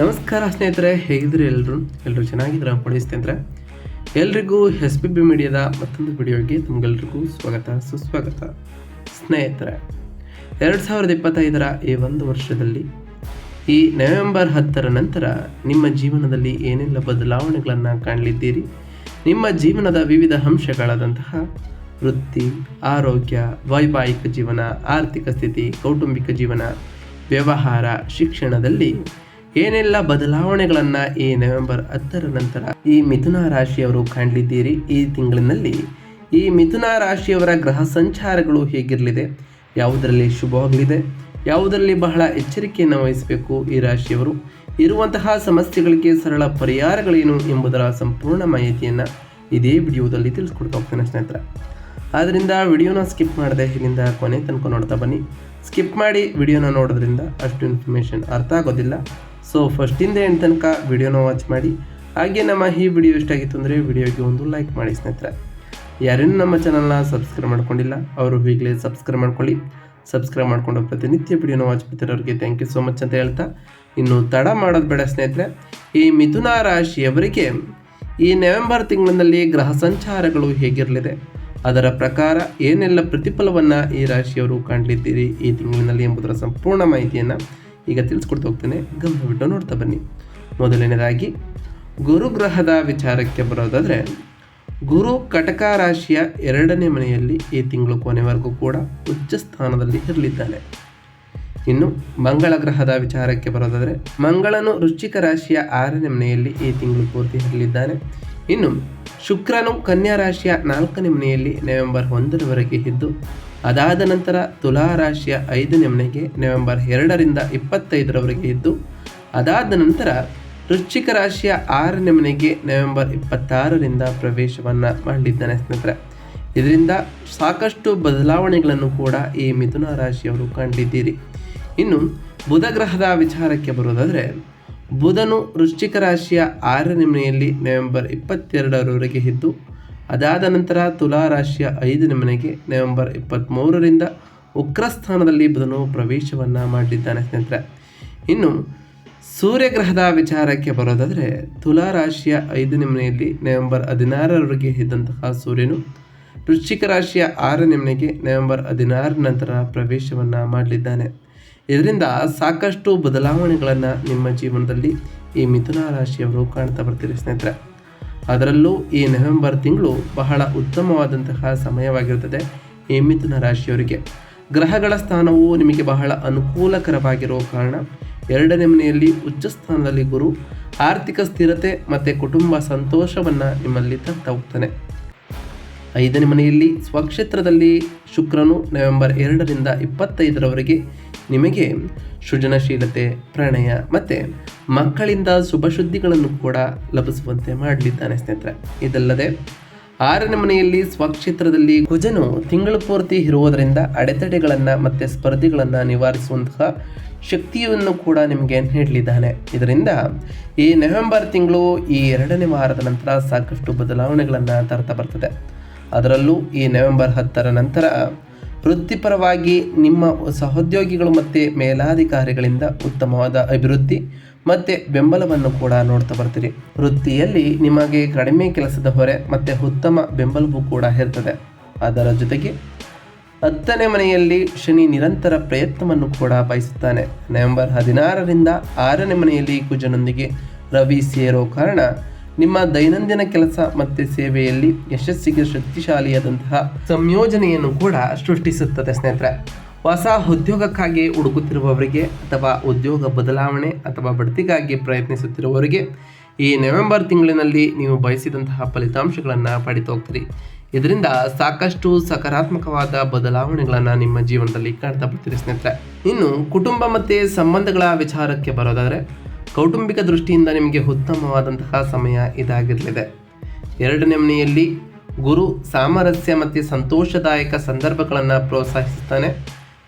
ನಮಸ್ಕಾರ ಸ್ನೇಹಿತರೆ ಹೇಗಿದ್ರಿ ಎಲ್ಲರೂ ಎಲ್ಲರೂ ಚೆನ್ನಾಗಿದ್ರ ಪಡಿ ಸ್ನೇಹಿತರೆ, ಎಲ್ರಿಗೂ ಎಸ್ ಪಿ ಬಿ ಮೀಡಿಯಾದ ಮತ್ತೊಂದು ವಿಡಿಯೋಗೆ ತಮಗೆಲ್ರಿಗೂ ಸ್ವಾಗತ, ಸುಸ್ವಾಗತ. ಸ್ನೇಹಿತರೆ, ಎರಡು ಸಾವಿರದ ಇಪ್ಪತ್ತೈದರ ಈ ಒಂದು ವರ್ಷದಲ್ಲಿ, ಈ ನವೆಂಬರ್ ಹತ್ತರ ನಂತರ ನಿಮ್ಮ ಜೀವನದಲ್ಲಿ ಏನೆಲ್ಲ ಬದಲಾವಣೆಗಳನ್ನು ಕಾಣಲಿದ್ದೀರಿ? ನಿಮ್ಮ ಜೀವನದ ವಿವಿಧ ಅಂಶಗಳಾದಂತಹ ವೃತ್ತಿ, ಆರೋಗ್ಯ, ವೈವಾಹಿಕ ಜೀವನ, ಆರ್ಥಿಕ ಸ್ಥಿತಿ, ಕೌಟುಂಬಿಕ ಜೀವನ, ವ್ಯವಹಾರ, ಶಿಕ್ಷಣದಲ್ಲಿ ಏನೆಲ್ಲ ಬದಲಾವಣೆಗಳನ್ನ ಈ ನವೆಂಬರ್ ಹತ್ತರ ನಂತರ ಈ ಮಿಥುನ ರಾಶಿಯವರು ಕಾಣಲಿದ್ದೀರಿ ಈ ತಿಂಗಳಿನಲ್ಲಿ? ಈ ಮಿಥುನ ರಾಶಿಯವರ ಗ್ರಹ ಸಂಚಾರಗಳು ಹೇಗಿರಲಿದೆ? ಯಾವುದರಲ್ಲಿ ಶುಭವಾಗಲಿದೆ ಯಾವುದರಲ್ಲಿ ಬಹಳ ಎಚ್ಚರಿಕೆಯನ್ನು ವಹಿಸಬೇಕು ಈ ರಾಶಿಯವರು? ಇರುವಂತಹ ಸಮಸ್ಯೆಗಳಿಗೆ ಸರಳ ಪರಿಹಾರಗಳೇನು ಎಂಬುದರ ಸಂಪೂರ್ಣ ಮಾಹಿತಿಯನ್ನು ಇದೇ ವಿಡಿಯೋದಲ್ಲಿ ತಿಳಿಸ್ಕೊಡ್ತಾ ಹೋಗ್ತೇನೆ ಸ್ನೇಹಿತರೆ. ಆದ್ದರಿಂದ ವಿಡಿಯೋನ ಸ್ಕಿಪ್ ಮಾಡದೆ ಇಲ್ಲಿಂದ ಕೊನೆ ತನಕ ನೋಡ್ತಾ ಬನ್ನಿ. ಸ್ಕಿಪ್ ಮಾಡಿ ವಿಡಿಯೋನ ನೋಡೋದ್ರಿಂದ ಅಷ್ಟು ಇನ್ಫಾರ್ಮೇಷನ್ ಅರ್ಥ ಆಗೋದಿಲ್ಲ. ಸೊ ಫಸ್ಟಿಂದ ಎಂಡ್ ತನಕ ವಿಡಿಯೋನ ವಾಚ್ ಮಾಡಿ, ಹಾಗೆ ನಮ್ಮ ಈ ವಿಡಿಯೋ ಇಷ್ಟ ಆಗಿತ್ತು ಅಂದರೆ ವಿಡಿಯೋಗೆ ಒಂದು ಲೈಕ್ ಮಾಡಿ ಸ್ನೇಹಿತರೆ. ಯಾರೇನು ನಮ್ಮ ಚಾನಲ್ನ ಸಬ್ಸ್ಕ್ರೈಬ್ ಮಾಡ್ಕೊಂಡಿಲ್ಲ, ಅವರು ಈಗಲೇ ಸಬ್ಸ್ಕ್ರೈಬ್ ಮಾಡ್ಕೊಳ್ಳಿ. ಸಬ್ಸ್ಕ್ರೈಬ್ ಮಾಡಿಕೊಂಡು ಪ್ರತಿನಿತ್ಯ ವಿಡಿಯೋನ ವಾಚ್ ಮಾಡ್ತಿರೋರಿಗೆ ಥ್ಯಾಂಕ್ ಯು ಸೋ ಮಚ್ ಅಂತ ಹೇಳ್ತಾ, ಇನ್ನು ತಡ ಮಾಡೋದು ಬೇಡ ಸ್ನೇಹಿತರೆ. ಈ ಮಿಥುನ ರಾಶಿಯವರಿಗೆ ಈ ನವೆಂಬರ್ ತಿಂಗಳಿನಲ್ಲಿ ಗ್ರಹ ಸಂಚಾರಗಳು ಹೇಗಿರಲಿದೆ, ಅದರ ಪ್ರಕಾರ ಏನೆಲ್ಲ ಪ್ರತಿಫಲವನ್ನು ಈ ರಾಶಿಯವರು ಕಾಣಲಿದ್ದೀರಿ ಈ ತಿಂಗಳಿನಲ್ಲಿ ಎಂಬುದರ ಸಂಪೂರ್ಣ ಮಾಹಿತಿಯನ್ನು ಈಗ ತಿಳಿಸ್ಕೊಡ್ತಾ ಹೋಗ್ತೇನೆ. ಗಮನವಿಟ್ಟು ನೋಡ್ತಾ ಬನ್ನಿ. ಮೊದಲನೇದಾಗಿ, ಗುರುಗ್ರಹದ ವಿಚಾರಕ್ಕೆ ಬರೋದಾದರೆ, ಗುರು ಕಟಕ ರಾಶಿಯ ಎರಡನೇ ಮನೆಯಲ್ಲಿ ಈ ತಿಂಗಳು ಕೊನೆವರೆಗೂ ಕೂಡ ಉಚ್ಚ ಸ್ಥಾನದಲ್ಲಿ ಇರಲಿದ್ದಾನೆ. ಇನ್ನು ಮಂಗಳ ಗ್ರಹದ ವಿಚಾರಕ್ಕೆ ಬರೋದಾದರೆ, ಮಂಗಳನು ವೃಶ್ಚಿಕ ರಾಶಿಯ ಆರನೇ ಮನೆಯಲ್ಲಿ ಈ ತಿಂಗಳು ಪೂರ್ತಿ ಇರಲಿದ್ದಾನೆ. ಇನ್ನು ಶುಕ್ರನು ಕನ್ಯಾ ರಾಶಿಯ ನಾಲ್ಕನೇ ಮನೆಯಲ್ಲಿ ನವೆಂಬರ್ ಒಂದರವರೆಗೆ ಇದ್ದು ಅದಾದ ನಂತರ ತುಲಾ ರಾಶಿಯ ಐದನೇ ಮನೆಗೆ ನವೆಂಬರ್ ಎರಡರಿಂದ ಇಪ್ಪತ್ತೈದರವರೆಗೆ ಇದ್ದು, ಅದಾದ ನಂತರ ವೃಶ್ಚಿಕ ರಾಶಿಯ ಆರನೇ ಮನೆಗೆ ನವೆಂಬರ್ ಇಪ್ಪತ್ತಾರರಿಂದ ಪ್ರವೇಶವನ್ನು ಮಾಡಿದ್ದಾನೆ ಸ್ನೇಹಿತರೆ. ಇದರಿಂದ ಸಾಕಷ್ಟು ಬದಲಾವಣೆಗಳನ್ನು ಕೂಡ ಈ ಮಿಥುನ ರಾಶಿಯವರು ಕಂಡಿದ್ದೀರಿ. ಇನ್ನು ಬುಧ ಗ್ರಹದ ವಿಚಾರಕ್ಕೆ ಬರೋದಾದರೆ ಬುಧನು ವೃಶ್ಚಿಕ ರಾಶಿಯ ಆರನೇ ಮನೆಯಲ್ಲಿ ನವೆಂಬರ್ ಇಪ್ಪತ್ತೆರಡರವರೆಗೆ ಇದ್ದು ಅದಾದ ನಂತರ ತುಲಾ ರಾಶಿಯ ಐದನೇ ಮನೆಗೆ ನವೆಂಬರ್ ಇಪ್ಪತ್ತ್ಮೂರರಿಂದ ಉಗ್ರಸ್ಥಾನದಲ್ಲಿ ಬುಧನು ಪ್ರವೇಶವನ್ನು ಮಾಡಿದ್ದಾನೆ ಸ್ನೇಹಿತರೆ. ಇನ್ನು ಸೂರ್ಯಗ್ರಹದ ವಿಚಾರಕ್ಕೆ ಬರೋದಾದರೆ ತುಲಾ ರಾಶಿಯ ಐದನೇ ಮನೆಯಲ್ಲಿ ನವೆಂಬರ್ ಹದಿನಾರರವರೆಗೆ ಇದ್ದಂತಹ ಸೂರ್ಯನು ವೃಶ್ಚಿಕ ರಾಶಿಯ ಆರನೇ ಮನೆಗೆ ನವೆಂಬರ್ ಹದಿನಾರ ನಂತರ ಪ್ರವೇಶವನ್ನು ಮಾಡಲಿದ್ದಾನೆ. ಇದರಿಂದ ಸಾಕಷ್ಟು ಬದಲಾವಣೆಗಳನ್ನು ನಿಮ್ಮ ಜೀವನದಲ್ಲಿ ಈ ಮಿಥುನ ರಾಶಿಯವರು ಕಾಣ್ತಾ ಬರ್ತೀರಿ ಸ್ನೇಹಿತರೆ. ಅದರಲ್ಲೂ ಈ ನವೆಂಬರ್ ತಿಂಗಳು ಬಹಳ ಉತ್ತಮವಾದಂತಹ ಸಮಯವಾಗಿರುತ್ತದೆ ಈ ಮಿಥುನ ರಾಶಿಯವರಿಗೆ. ಗ್ರಹಗಳ ಸ್ಥಾನವು ನಿಮಗೆ ಬಹಳ ಅನುಕೂಲಕರವಾಗಿರುವ ಕಾರಣ ಎರಡನೇ ಮನೆಯಲ್ಲಿ ಉಚ್ಚ ಸ್ಥಾನದಲ್ಲಿ ಗುರು, ಆರ್ಥಿಕ ಸ್ಥಿರತೆ ಮತ್ತು ಕುಟುಂಬ ಸಂತೋಷವನ್ನು ನಿಮ್ಮಲ್ಲಿ ತರ್ತಾ ಹೋಗ್ತಾನೆ. ಐದನೇ ಮನೆಯಲ್ಲಿ ಸ್ವಕ್ಷೇತ್ರದಲ್ಲಿ ಶುಕ್ರನು ನವೆಂಬರ್ ಎರಡರಿಂದ ಇಪ್ಪತ್ತೈದರವರೆಗೆ ನಿಮಗೆ ಸೃಜನಶೀಲತೆ, ಪ್ರಣಯ ಮತ್ತು ಮಕ್ಕಳಿಂದ ಶುಭ ಸುದ್ದಿಗಳನ್ನು ಕೂಡ ಲಭಿಸುವಂತೆ ಮಾಡಲಿದ್ದಾನೆ ಸ್ನೇಹಿತರೆ. ಇದಲ್ಲದೆ ಆರನೇ ಮನೆಯಲ್ಲಿ ಸ್ವಕ್ಷೇತ್ರದಲ್ಲಿ ಕುಜನು ತಿಂಗಳು ಪೂರ್ತಿ ಇರುವುದರಿಂದ ಅಡೆತಡೆಗಳನ್ನು ಮತ್ತು ಸ್ಪರ್ಧೆಗಳನ್ನು ನಿವಾರಿಸುವಂತಹ ಶಕ್ತಿಯನ್ನು ಕೂಡ ನಿಮಗೆ ನೀಡಲಿದ್ದಾನೆ. ಇದರಿಂದ ಈ ನವೆಂಬರ್ ತಿಂಗಳು ಈ ಎರಡನೇ ವಾರದ ನಂತರ ಸಾಕಷ್ಟು ಬದಲಾವಣೆಗಳನ್ನು ತರ್ತಾ ಬರ್ತದೆ. ಅದರಲ್ಲೂ ಈ ನವೆಂಬರ್ ಹತ್ತರ ನಂತರ ವೃತ್ತಿಪರವಾಗಿ ನಿಮ್ಮ ಸಹೋದ್ಯೋಗಿಗಳು ಮತ್ತು ಮೇಲಾಧಿಕಾರಿಗಳಿಂದ ಉತ್ತಮವಾದ ಅಭಿವೃದ್ಧಿ ಮತ್ತು ಬೆಂಬಲವನ್ನು ಕೂಡ ನೋಡ್ತಾ ಬರ್ತೀರಿ. ವೃತ್ತಿಯಲ್ಲಿ ನಿಮಗೆ ಕಡಿಮೆ ಕೆಲಸದ ಹೊರೆ ಮತ್ತು ಉತ್ತಮ ಬೆಂಬಲವೂ ಕೂಡ ಇರ್ತದೆ. ಅದರ ಜೊತೆಗೆ ಹತ್ತನೇ ಮನೆಯಲ್ಲಿ ಶನಿ ನಿರಂತರ ಪ್ರಯತ್ನವನ್ನು ಕೂಡ ಬಯಸುತ್ತಾನೆ. ನವೆಂಬರ್ ಹದಿನಾರರಿಂದ ಆರನೇ ಮನೆಯಲ್ಲಿ ಕುಜನೊಂದಿಗೆ ರವಿ ಸೇರೋ ಕಾರಣ ನಿಮ್ಮ ದೈನಂದಿನ ಕೆಲಸ ಮತ್ತು ಸೇವೆಯಲ್ಲಿ ಯಶಸ್ಸಿಗೆ ಶಕ್ತಿಶಾಲಿಯಾದಂತಹ ಸಂಯೋಜನೆಯನ್ನು ಕೂಡ ಸೃಷ್ಟಿಸುತ್ತದೆ ಸ್ನೇಹಿತರೆ. ಹೊಸ ಉದ್ಯೋಗಕ್ಕಾಗಿ ಹುಡುಕುತ್ತಿರುವವರಿಗೆ ಅಥವಾ ಉದ್ಯೋಗ ಬದಲಾವಣೆ ಅಥವಾ ಬಡ್ತಿಗಾಗಿ ಪ್ರಯತ್ನಿಸುತ್ತಿರುವವರಿಗೆ ಈ ನವೆಂಬರ್ ತಿಂಗಳಿನಲ್ಲಿ ನೀವು ಬಯಸಿದಂತಹ ಫಲಿತಾಂಶಗಳನ್ನು ಪಡಿತಾ ಹೋಗ್ತೀರಿ. ಇದರಿಂದ ಸಾಕಷ್ಟು ಸಕಾರಾತ್ಮಕವಾದ ಬದಲಾವಣೆಗಳನ್ನು ನಿಮ್ಮ ಜೀವನದಲ್ಲಿ ಕಾಣ್ತಾ ಬರ್ತೀರಿ ಸ್ನೇಹಿತರೆ. ಇನ್ನು ಕುಟುಂಬ ಮತ್ತು ಸಂಬಂಧಗಳ ವಿಚಾರಕ್ಕೆ ಬರೋದಾದರೆ ಕೌಟುಂಬಿಕ ದೃಷ್ಟಿಯಿಂದ ನಿಮಗೆ ಉತ್ತಮವಾದಂತಹ ಸಮಯ ಇದಾಗಿರಲಿದೆ. ಎರಡನೇ ಮನೆಯಲ್ಲಿ ಗುರು ಸಾಮರಸ್ಯ ಮತ್ತು ಸಂತೋಷದಾಯಕ ಸಂದರ್ಭಗಳನ್ನು ಪ್ರೋತ್ಸಾಹಿಸುತ್ತಾನೆ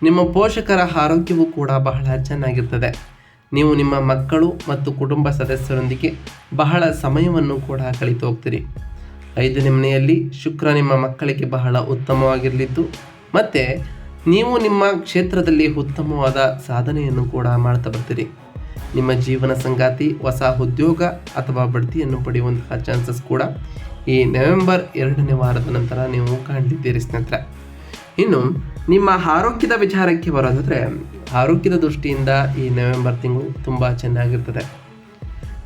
ನಿಮ್ಮ ಪೋಷಕರ ಆರೋಗ್ಯವೂ ಕೂಡ ಬಹಳ ಚೆನ್ನಾಗಿರ್ತದೆ. ನೀವು ನಿಮ್ಮ ಮಕ್ಕಳು ಮತ್ತು ಕುಟುಂಬ ಸದಸ್ಯರೊಂದಿಗೆ ಬಹಳ ಸಮಯವನ್ನು ಕೂಡ ಕಳಿತು ಹೋಗ್ತೀರಿ. ಐದನೇ ಮನೆಯಲ್ಲಿ ಶುಕ್ರ ನಿಮ್ಮ ಮಕ್ಕಳಿಗೆ ಬಹಳ ಉತ್ತಮವಾಗಿರಲಿದ್ದು, ಮತ್ತು ನೀವು ನಿಮ್ಮ ಕ್ಷೇತ್ರದಲ್ಲಿ ಉತ್ತಮವಾದ ಸಾಧನೆಯನ್ನು ಕೂಡ ಮಾಡ್ತಾ ಬರ್ತೀರಿ. ನಿಮ್ಮ ಜೀವನ ಸಂಗಾತಿ, ಹೊಸ ಉದ್ಯೋಗ ಅಥವಾ ಬಡ್ತಿಯನ್ನು ಪಡೆಯುವಂತಹ ಚಾನ್ಸಸ್ ಕೂಡ ಈ ನವೆಂಬರ್ ಎರಡನೇ ವಾರದ ನಂತರ ನೀವು ಕಾಣಲಿದ್ದೀರಿ ಸ್ನೇಹಿತರೆ. ಇನ್ನು ನಿಮ್ಮ ಆರೋಗ್ಯದ ವಿಚಾರಕ್ಕೆ ಬರೋದಾದರೆ, ಆರೋಗ್ಯದ ದೃಷ್ಟಿಯಿಂದ ಈ ನವೆಂಬರ್ ತಿಂಗಳು ತುಂಬ ಚೆನ್ನಾಗಿರ್ತದೆ.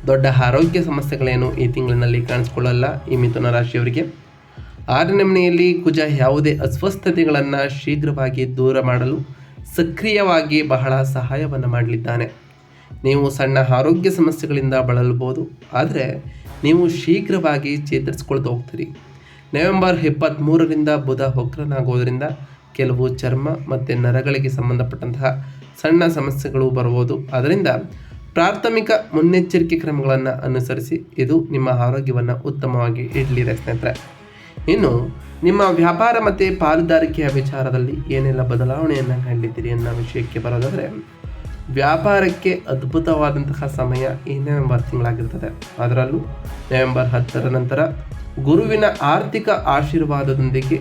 ದೊಡ್ಡ ಆರೋಗ್ಯ ಸಮಸ್ಯೆಗಳೇನು ಈ ತಿಂಗಳಿನಲ್ಲಿ ಕಾಣಿಸ್ಕೊಳ್ಳಲ್ಲ ಈ ಮಿಥುನ ರಾಶಿಯವರಿಗೆ. ಆರನೇ ಮನೆಯಲ್ಲಿ ಕುಜ ಯಾವುದೇ ಅಸ್ವಸ್ಥತೆಗಳನ್ನು ಶೀಘ್ರವಾಗಿ ದೂರ ಮಾಡಲು ಸಕ್ರಿಯವಾಗಿ ಬಹಳ ಸಹಾಯವನ್ನು ಮಾಡಲಿದ್ದಾನೆ. ನೀವು ಸಣ್ಣ ಆರೋಗ್ಯ ಸಮಸ್ಯೆಗಳಿಂದ ಬಳಲಬಹುದು. ಆದರೆ ನೀವು ಶೀಘ್ರವಾಗಿ ಚೇತರಿಸ್ಕೊಳ್ತಾ ಹೋಗ್ತೀರಿ. ನವೆಂಬರ್ ಇಪ್ಪತ್ತ್ಮೂರರಿಂದ ಬುಧ ಹೊಕ್ರನಾಗೋದ್ರಿಂದ ಕೆಲವು ಚರ್ಮ ಮತ್ತು ನರಗಳಿಗೆ ಸಂಬಂಧಪಟ್ಟಂತಹ ಸಣ್ಣ ಸಮಸ್ಯೆಗಳು ಬರ್ಬೋದು ಅದರಿಂದ ಪ್ರಾಥಮಿಕ ಮುನ್ನೆಚ್ಚರಿಕೆ ಕ್ರಮಗಳನ್ನು ಅನುಸರಿಸಿ ಇದು ನಿಮ್ಮ ಆರೋಗ್ಯವನ್ನು ಉತ್ತಮವಾಗಿ ಇಡಲಿದೆ ಸ್ನೇಹಿತರೆ. ಇನ್ನು ನಿಮ್ಮ ವ್ಯಾಪಾರ ಮತ್ತು ಪಾಲುದಾರಿಕೆಯ ವಿಚಾರದಲ್ಲಿ ಏನೆಲ್ಲ ಬದಲಾವಣೆಯನ್ನು ಕಂಡಿದ್ದೀರಿ ಅನ್ನೋ ವಿಷಯಕ್ಕೆ ಬರೋದಾದರೆ ವ್ಯಾಪಾರಕ್ಕೆ ಅದ್ಭುತವಾದಂತಹ ಸಮಯ ಈ ನವೆಂಬರ್ ತಿಂಗಳಾಗಿರ್ತದೆ. ಅದರಲ್ಲೂ ನವೆಂಬರ್ ಹತ್ತರ ನಂತರ ಗುರುವಿನ ಆರ್ಥಿಕ ಆಶೀರ್ವಾದದೊಂದಿಗೆ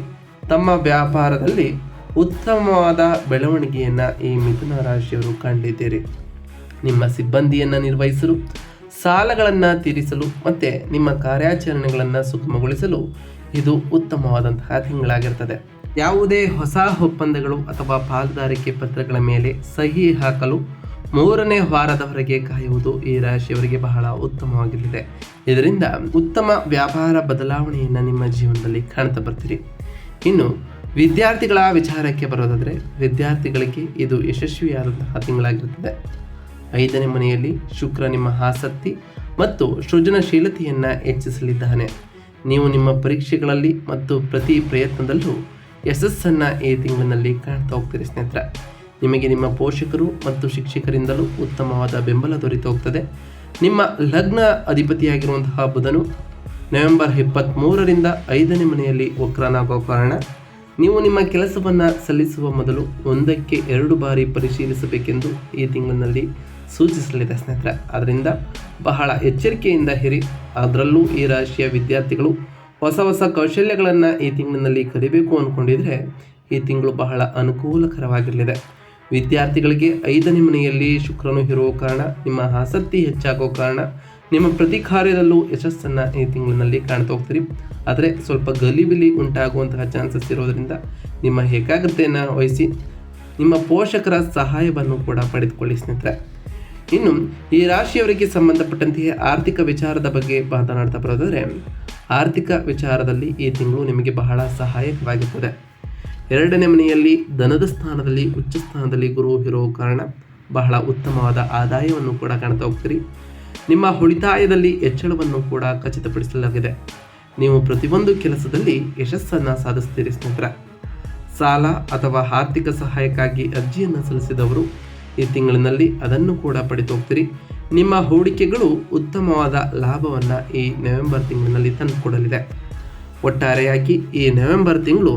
ತಮ್ಮ ವ್ಯಾಪಾರದಲ್ಲಿ ಉತ್ತಮವಾದ ಬೆಳವಣಿಗೆಯನ್ನು ಈ ಮಿಥುನ ರಾಶಿಯವರು ಕಂಡಿದ್ದೀರಿ. ನಿಮ್ಮ ಸಿಬ್ಬಂದಿಯನ್ನು ನಿರ್ವಹಿಸಲು, ಸಾಲಗಳನ್ನು ತೀರಿಸಲು ಮತ್ತು ನಿಮ್ಮ ಕಾರ್ಯಾಚರಣೆಗಳನ್ನು ಸುಗಮಗೊಳಿಸಲು ಇದು ಉತ್ತಮವಾದಂತಹ ತಿಂಗಳಾಗಿರ್ತದೆ. ಯಾವುದೇ ಹೊಸ ಒಪ್ಪಂದಗಳು ಅಥವಾ ಪಾಲುದಾರಿಕೆ ಪತ್ರಗಳ ಮೇಲೆ ಸಹಿ ಹಾಕಲು ಮೂರನೇ ವಾರದವರೆಗೆ ಕಾಯುವುದು ಈ ರಾಶಿಯವರಿಗೆ ಬಹಳ ಉತ್ತಮವಾಗಿರಲಿದೆ ಇದರಿಂದ ಉತ್ತಮ ವ್ಯಾಪಾರ ಬದಲಾವಣೆಯನ್ನು ನಿಮ್ಮ ಜೀವನದಲ್ಲಿ ಕಾಣ್ತಾ ಬರ್ತೀರಿ. ಇನ್ನು ವಿದ್ಯಾರ್ಥಿಗಳ ವಿಚಾರಕ್ಕೆ ಬರೋದಾದರೆ ವಿದ್ಯಾರ್ಥಿಗಳಿಗೆ ಇದು ಯಶಸ್ವಿಯಾದಂತಹ ತಿಂಗಳಾಗಿರುತ್ತದೆ. ಐದನೇ ಮನೆಯಲ್ಲಿ ಶುಕ್ರ ನಿಮ್ಮ ಆಸಕ್ತಿ ಮತ್ತು ಸೃಜನಶೀಲತೆಯನ್ನು ಹೆಚ್ಚಿಸಲಿದ್ದಾನೆ. ನೀವು ನಿಮ್ಮ ಪರೀಕ್ಷೆಗಳಲ್ಲಿ ಮತ್ತು ಪ್ರತಿ ಪ್ರಯತ್ನದಲ್ಲೂ ಯಶಸ್ಸನ್ನು ಈ ತಿಂಗಳಿನಲ್ಲಿ ಕಾಣ್ತಾ ಹೋಗ್ತೀರಿ ಸ್ನೇಹಿತರೆ. ನಿಮಗೆ ನಿಮ್ಮ ಪೋಷಕರು ಮತ್ತು ಶಿಕ್ಷಕರಿಂದಲೂ ಉತ್ತಮವಾದ ಬೆಂಬಲ ದೊರೆತು ಹೋಗ್ತದೆ ನಿಮ್ಮ ಲಗ್ನ ಅಧಿಪತಿಯಾಗಿರುವಂತಹ ಬುಧನು ನವೆಂಬರ್ ಇಪ್ಪತ್ತ್ಮೂರರಿಂದ ಐದನೇ ಮನೆಯಲ್ಲಿ ವಕ್ರನಾಗುವ ಕಾರಣ ನೀವು ನಿಮ್ಮ ಕೆಲಸವನ್ನು ಸಲ್ಲಿಸುವ ಮೊದಲು ಒಂದಕ್ಕೆ ಎರಡು ಬಾರಿ ಪರಿಶೀಲಿಸಬೇಕೆಂದು ಈ ತಿಂಗಳಿನಲ್ಲಿ ಸೂಚಿಸಲಿದೆ ಸ್ನೇಹಿತರೆ. ಅದರಿಂದ ಬಹಳ ಎಚ್ಚರಿಕೆಯಿಂದ ಹಿರಿ ಅದರಲ್ಲೂ ಈ ರಾಶಿಯ ವಿದ್ಯಾರ್ಥಿಗಳು ಹೊಸ ಹೊಸ ಕೌಶಲ್ಯಗಳನ್ನು ಈ ತಿಂಗಳಿನಲ್ಲಿ ಕಲಿಬೇಕು ಅಂದ್ಕೊಂಡಿದ್ರೆ ಈ ತಿಂಗಳು ಬಹಳ ಅನುಕೂಲಕರವಾಗಿರಲಿದೆ. ವಿದ್ಯಾರ್ಥಿಗಳಿಗೆ ಐದನೇ ಮನೆಯಲ್ಲಿ ಶುಕ್ರನು ಇರುವ ಕಾರಣ, ನಿಮ್ಮ ಆಸಕ್ತಿ ಹೆಚ್ಚಾಗೋ ಕಾರಣ, ನಿಮ್ಮ ಪ್ರತಿ ಕಾರ್ಯದಲ್ಲೂ ಯಶಸ್ಸನ್ನು ಈ ತಿಂಗಳಿನಲ್ಲಿ ಕಾಣ್ತಾ ಹೋಗ್ತೀರಿ. ಆದರೆ ಸ್ವಲ್ಪ ಗಲಿಬಿಲಿ ಉಂಟಾಗುವಂತಹ ಚಾನ್ಸಸ್ ಇರೋದರಿಂದ ನಿಮ್ಮ ಏಕಾಗ್ರತೆಯನ್ನು ವಹಿಸಿ, ನಿಮ್ಮ ಪೋಷಕರ ಸಹಾಯವನ್ನು ಕೂಡ ಪಡೆದುಕೊಳ್ಳಿ ಸ್ನೇಹಿತರೆ. ಇನ್ನು, ಈ ರಾಶಿಯವರಿಗೆ ಸಂಬಂಧಪಟ್ಟಂತೆಯೇ ಆರ್ಥಿಕ ವಿಚಾರದ ಬಗ್ಗೆ ಮಾತನಾಡ್ತಾ ಬರೋದಾದರೆ, ಆರ್ಥಿಕ ವಿಚಾರದಲ್ಲಿ ಈ ತಿಂಗಳು ನಿಮಗೆ ಬಹಳ ಸಹಾಯಕವಾಗಿರ್ತದೆ. ಎರಡನೇ ಮನೆಯಲ್ಲಿ ಧನದ ಸ್ಥಾನದಲ್ಲಿ, ಉಚ್ಚ ಸ್ಥಾನದಲ್ಲಿ ಗುರು ಇರೋ ಕಾರಣ ಬಹಳ ಉತ್ತಮವಾದ ಆದಾಯವನ್ನು ಕೂಡ ಕಾಣ್ತಾ ಹೋಗ್ತೀರಿ. ನಿಮ್ಮ ಉಳಿತಾಯದಲ್ಲಿ ಹೆಚ್ಚಳವನ್ನು ಕೂಡ ಖಚಿತಪಡಿಸಲಾಗಿದೆ. ನೀವು ಪ್ರತಿಯೊಂದು ಕೆಲಸದಲ್ಲಿ ಯಶಸ್ಸನ್ನು ಸಾಧಿಸ್ತೀರಿ ಸ್ನೇಹಿತರ. ಸಾಲ ಅಥವಾ ಆರ್ಥಿಕ ಸಹಾಯಕ್ಕಾಗಿ ಅರ್ಜಿಯನ್ನು ಸಲ್ಲಿಸಿದವರು ಈ ತಿಂಗಳಿನಲ್ಲಿ ಅದನ್ನು ಕೂಡ ಪಡೆದು ಹೋಗ್ತೀರಿ. ನಿಮ್ಮ ಹೂಡಿಕೆಗಳು ಉತ್ತಮವಾದ ಲಾಭವನ್ನು ಈ ನವೆಂಬರ್ ತಿಂಗಳಿನಲ್ಲಿ ತಂದುಕೊಡಲಿದೆ. ಒಟ್ಟಾರೆಯಾಗಿ ಈ ನವೆಂಬರ್ ತಿಂಗಳು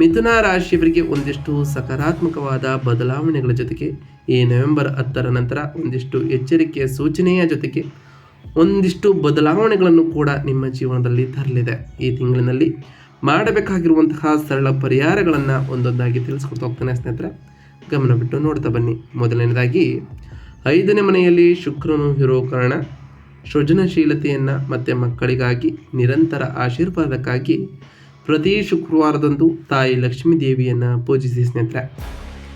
ಮಿಥುನ ರಾಶಿಯವರಿಗೆ ಒಂದಿಷ್ಟು ಸಕಾರಾತ್ಮಕವಾದ ಬದಲಾವಣೆಗಳ ಜೊತೆಗೆ ಈ ನವೆಂಬರ್ ಹತ್ತರ ನಂತರ ಒಂದಿಷ್ಟು ಎಚ್ಚರಿಕೆಯ ಸೂಚನೆಯ ಜೊತೆಗೆ ಒಂದಿಷ್ಟು ಬದಲಾವಣೆಗಳನ್ನು ಕೂಡ ನಿಮ್ಮ ಜೀವನದಲ್ಲಿ ತರಲಿದೆ. ಈ ತಿಂಗಳಿನಲ್ಲಿ ಮಾಡಬೇಕಾಗಿರುವಂತಹ ಸರಳ ಪರಿಹಾರಗಳನ್ನು ಒಂದೊಂದಾಗಿ ತಿಳಿಸ್ಕೊಡ್ತಾ ಹೋಗ್ತಾನೆ ಸ್ನೇಹಿತರೆ. ಗಮನ ಬಿಟ್ಟು ನೋಡ್ತಾ ಬನ್ನಿ. ಮೊದಲನೇದಾಗಿ ಐದನೇ ಮನೆಯಲ್ಲಿ ಶುಕ್ರನು ಇರೋ ಕಾರಣ ಸೃಜನಶೀಲತೆಯನ್ನು ಮತ್ತು ಮಕ್ಕಳಿಗಾಗಿ ನಿರಂತರ ಆಶೀರ್ವಾದಕ್ಕಾಗಿ ಪ್ರತಿ ಶುಕ್ರವಾರದಂದು ತಾಯಿ ಲಕ್ಷ್ಮೀ ದೇವಿಯನ್ನು ಪೂಜಿಸಿ ಸ್ನೇಹಿತರೆ.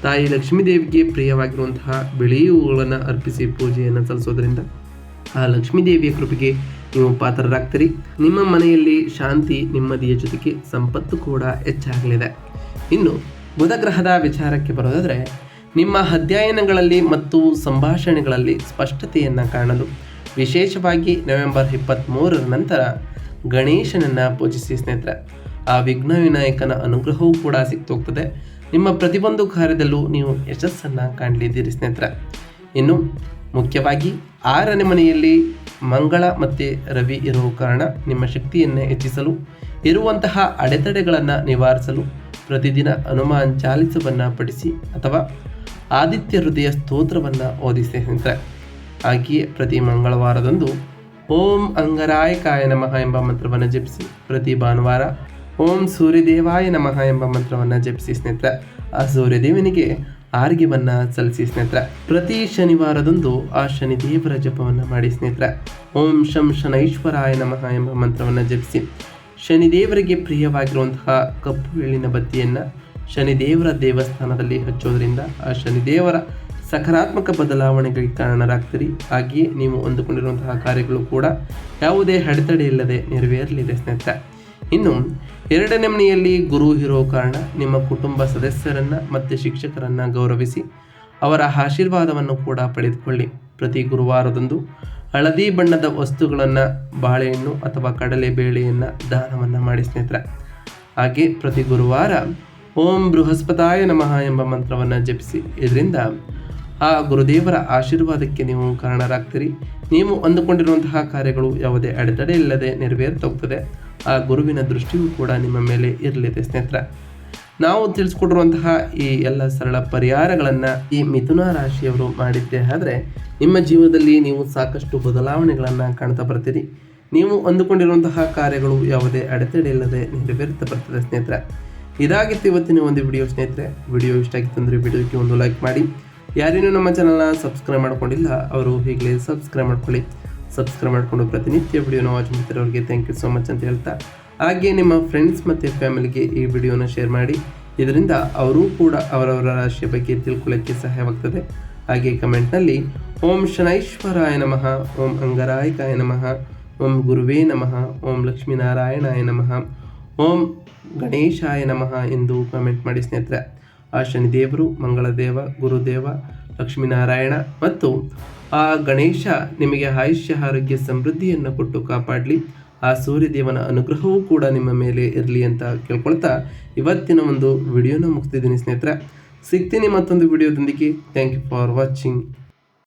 ತಾಯಿ ಲಕ್ಷ್ಮೀ ದೇವಿಗೆ ಪ್ರಿಯವಾಗಿರುವಂತಹ ಬಿಳಿ ಹೂಗಳನ್ನು ಅರ್ಪಿಸಿ ಪೂಜೆಯನ್ನು ಸಲ್ಲಿಸೋದ್ರಿಂದ ಆ ಲಕ್ಷ್ಮೀ ದೇವಿಯ ಕೃಪೆಗೆ ನೀವು ಪಾತ್ರರಾಗ್ತೀರಿ. ನಿಮ್ಮ ಮನೆಯಲ್ಲಿ ಶಾಂತಿ ನೆಮ್ಮದಿಯ ಜೊತೆಗೆ ಸಂಪತ್ತು ಕೂಡ ಹೆಚ್ಚಾಗಲಿದೆ. ಇನ್ನು ಬುಧ ಗ್ರಹದ ವಿಚಾರಕ್ಕೆ ಬರೋದಾದರೆ, ನಿಮ್ಮ ಅಧ್ಯಯನಗಳಲ್ಲಿ ಮತ್ತು ಸಂಭಾಷಣೆಗಳಲ್ಲಿ ಸ್ಪಷ್ಟತೆಯನ್ನು ಕಾಣಲು ವಿಶೇಷವಾಗಿ ನವೆಂಬರ್ ಇಪ್ಪತ್ತ್ಮೂರರ ನಂತರ ಗಣೇಶನನ್ನು ಪೂಜಿಸಿ ಸ್ನೇಹಿತರೆ. ಆ ವಿಘ್ನ ವಿನಾಯಕನ ಅನುಗ್ರಹವೂ ಕೂಡ ಸಿಕ್ತೋಗ್ತದೆ. ನಿಮ್ಮ ಪ್ರತಿಯೊಂದು ಕಾರ್ಯದಲ್ಲೂ ನೀವು ಯಶಸ್ಸನ್ನು ಕಾಣಲಿದ್ದೀರಿ ಸ್ನೇಹಿತರೆ. ಇನ್ನು ಮುಖ್ಯವಾಗಿ ಆರನೇ ಮನೆಯಲ್ಲಿ ಮಂಗಳ ಮತ್ತು ರವಿ ಇರುವ ಕಾರಣ ನಿಮ್ಮ ಶಕ್ತಿಯನ್ನು ಹೆಚ್ಚಿಸಲು, ಇರುವಂತಹ ಅಡೆತಡೆಗಳನ್ನು ನಿವಾರಿಸಲು ಪ್ರತಿದಿನ ಹನುಮಾನ್ ಚಾಲಿಸವನ್ನು ಪಡಿಸಿ ಅಥವಾ ಆದಿತ್ಯ ಹೃದಯ ಸ್ತೋತ್ರವನ್ನು ಓದಿಸಿ ಸ್ನೇಹಿತರೆ. ಹಾಗೆಯೇ ಪ್ರತಿ ಮಂಗಳವಾರದಂದು ಓಂ ಅಂಗರಾಯಕಾಯ ನಮಃ ಎಂಬ ಮಂತ್ರವನ್ನು ಜಪಿಸಿ ಪ್ರತಿ ಭಾನುವಾರ ಓಂ ಸೂರ್ಯದೇವಾಯ ನಮಃ ಎಂಬ ಮಂತ್ರವನ್ನು ಜಪಿಸಿ ಸ್ನೇಹಿತ ಆ ಸೂರ್ಯದೇವನಿಗೆ ಆರ್ಗ್ಯವನ್ನು ಸಲ್ಲಿಸಿ ಸ್ನೇಹಿತರೆ. ಪ್ರತಿ ಶನಿವಾರದಂದು ಆ ಶನಿ ದೇವರ ಜಪವನ್ನು ಮಾಡಿ ಸ್ನೇಹಿತರೆ. ಓಂ ಶಂ ಶನೈಶ್ವರಾಯ ನಮಃ ಎಂಬ ಮಂತ್ರವನ್ನು ಜಪಿಸಿ. ಶನಿದೇವರಿಗೆ ಪ್ರಿಯವಾಗಿರುವಂತಹ ಕಪ್ಪು ಎಳ್ಳಿನ ಬತ್ತಿಯನ್ನು ಶನಿದೇವರ ದೇವಸ್ಥಾನದಲ್ಲಿ ಹಚ್ಚೋದ್ರಿಂದ ಆ ಶನಿದೇವರ ಸಕಾರಾತ್ಮಕ ಬದಲಾವಣೆಗಳಿಗೆ ಕಾರಣರಾಗ್ತೀರಿ. ಹಾಗೆಯೇ ನೀವು ಅಂದುಕೊಂಡಿರುವಂತಹ ಕಾರ್ಯಗಳು ಕೂಡ ಯಾವುದೇ ಅಡೆತಡೆ ಇಲ್ಲದೆ ನೆರವೇರಲಿದೆ ಸ್ನೇಹಿತರೆ. ಇನ್ನು ಎರಡನೇ ಮನೆಯಲ್ಲಿ ಗುರು ಇರೋ ಕಾರಣ ನಿಮ್ಮ ಕುಟುಂಬ ಸದಸ್ಯರನ್ನು ಮತ್ತು ಶಿಕ್ಷಕರನ್ನು ಗೌರವಿಸಿ ಅವರ ಆಶೀರ್ವಾದವನ್ನು ಕೂಡ ಪಡೆದುಕೊಳ್ಳಿ. ಪ್ರತಿ ಗುರುವಾರದಂದು ಹಳದಿ ಬಣ್ಣದ ವಸ್ತುಗಳನ್ನು, ಬಾಳೆಹಣ್ಣು ಅಥವಾ ಕಡಲೆ ಬೇಳೆಯನ್ನು ದಾನವನ್ನು ಮಾಡಿ ಸ್ನೇಹಿತರೆ. ಹಾಗೆ ಪ್ರತಿ ಗುರುವಾರ ಓಂ ಬೃಹಸ್ಪತಾಯ ನಮಃ ಎಂಬ ಮಂತ್ರವನ್ನು ಜಪಿಸಿ. ಇದರಿಂದ ಆ ಗುರುದೇವರ ಆಶೀರ್ವಾದಕ್ಕೆ ನೀವು ಕಾರಣರಾಗ್ತೀರಿ. ನೀವು ಅಂದುಕೊಂಡಿರುವಂತಹ ಕಾರ್ಯಗಳು ಯಾವುದೇ ಅಡೆತಡೆ ಇಲ್ಲದೆ ನೆರವೇರ್ತೋಗ್ತದೆ ಆ ಗುರುವಿನ ದೃಷ್ಟಿಯೂ ಕೂಡ ನಿಮ್ಮ ಮೇಲೆ ಇರಲಿದೆ ಸ್ನೇಹಿತರೆ. ನಾವು ತಿಳಿಸ್ಕೊಟ್ಟಿರುವಂತಹ ಈ ಎಲ್ಲ ಸರಳ ಪರಿಹಾರಗಳನ್ನು ಈ ಮಿಥುನ ರಾಶಿಯವರು ಮಾಡಿದ್ದೆ ಆದರೆ, ನಿಮ್ಮ ಜೀವನದಲ್ಲಿ ನೀವು ಸಾಕಷ್ಟು ಬದಲಾವಣೆಗಳನ್ನು ಕಾಣ್ತಾ ಬರ್ತೀರಿ. ನೀವು ಅಂದುಕೊಂಡಿರುವಂತಹ ಕಾರ್ಯಗಳು ಯಾವುದೇ ಅಡೆತಡೆ ಇಲ್ಲದೆ ನೆರವೇರುತ್ತಾ ಬರ್ತದೆ ಸ್ನೇಹಿತರೆ. ಇದಾಗಿತ್ತು ಇವತ್ತಿನ ಒಂದು ವಿಡಿಯೋ ಸ್ನೇಹಿತರೆ. ವಿಡಿಯೋ ಇಷ್ಟ ಆಗಿತ್ತು ಅಂದರೆ ವಿಡಿಯೋಕ್ಕೆ ಒಂದು ಲೈಕ್ ಮಾಡಿ. ಯಾರೇನೂ ನಮ್ಮ ಚಾನಲ್ನ ಸಬ್ಸ್ಕ್ರೈಬ್ ಮಾಡ್ಕೊಂಡಿಲ್ಲ, ಅವರು ಈಗಲೇ ಸಬ್ಸ್ಕ್ರೈಬ್ ಮಾಡ್ಕೊಳ್ಳಿ. ಸಬ್ಸ್ಕ್ರೈಬ್ ಮಾಡಿಕೊಂಡು ಪ್ರತಿನಿತ್ಯ ವಿಡಿಯೋನ ವಾಚ್ ಮಾಡ್ತಿರೋರಿಗೆ ಥ್ಯಾಂಕ್ ಯು ಸೋ ಮಚ್ ಅಂತ ಹೇಳ್ತಾ, ಹಾಗೆ ನಿಮ್ಮ ಫ್ರೆಂಡ್ಸ್ ಮತ್ತು ಫ್ಯಾಮಿಲಿಗೆ ಈ ವಿಡಿಯೋನ ಶೇರ್ ಮಾಡಿ. ಇದರಿಂದ ಅವರೂ ಕೂಡ ಅವರವರ ರಾಶಿಯ ಬಗ್ಗೆ ತಿಳ್ಕೊಳ್ಳೋಕ್ಕೆ ಸಹಾಯವಾಗ್ತದೆ. ಹಾಗೆ ಕಮೆಂಟ್ನಲ್ಲಿ ಓಂ ಶನೈಶ್ವರಾಯ ನಮಃ, ಓಂ ಅಂಗರಾಯಕಾಯ ನಮಃ, ಓಂ ಗುರುವೇ ನಮಃ, ಓಂ ಲಕ್ಷ್ಮೀನಾರಾಯಣಾಯ ನಮಃ, ಓಂ ಗಣೇಶಾಯ ನಮಃ ಎಂದು ಕಮೆಂಟ್ ಮಾಡಿ ಸ್ನೇಹಿತರೆ. ಆ ಶನಿದೇವರು, ಮಂಗಳದೇವ, ಗುರುದೇವ ಲಕ್ಷ್ಮೀನಾರಾಯಣ ಮತ್ತು ಆ ಗಣೇಶ ನಿಮಗೆ ಆಯುಷ್ಯ ಆರೋಗ್ಯ ಸಮೃದ್ಧಿಯನ್ನು ಕೊಟ್ಟು ಕಾಪಾಡಲಿ. ಆ ಸೂರ್ಯದೇವನ ಅನುಗ್ರಹವೂ ಕೂಡ ನಿಮ್ಮ ಮೇಲೆ ಇರಲಿ ಅಂತ ಕೇಳ್ಕೊಳ್ತಾ ಇವತ್ತಿನ ಒಂದು ವಿಡಿಯೋನ ಮುಗಿಸ್ತಿದ್ದೀನಿ ಸ್ನೇಹಿತರೆ. ಸಿಗ್ತೀನಿ ಮತ್ತೊಂದು ವಿಡಿಯೋದೊಂದಿಗೆ. Thank you for watching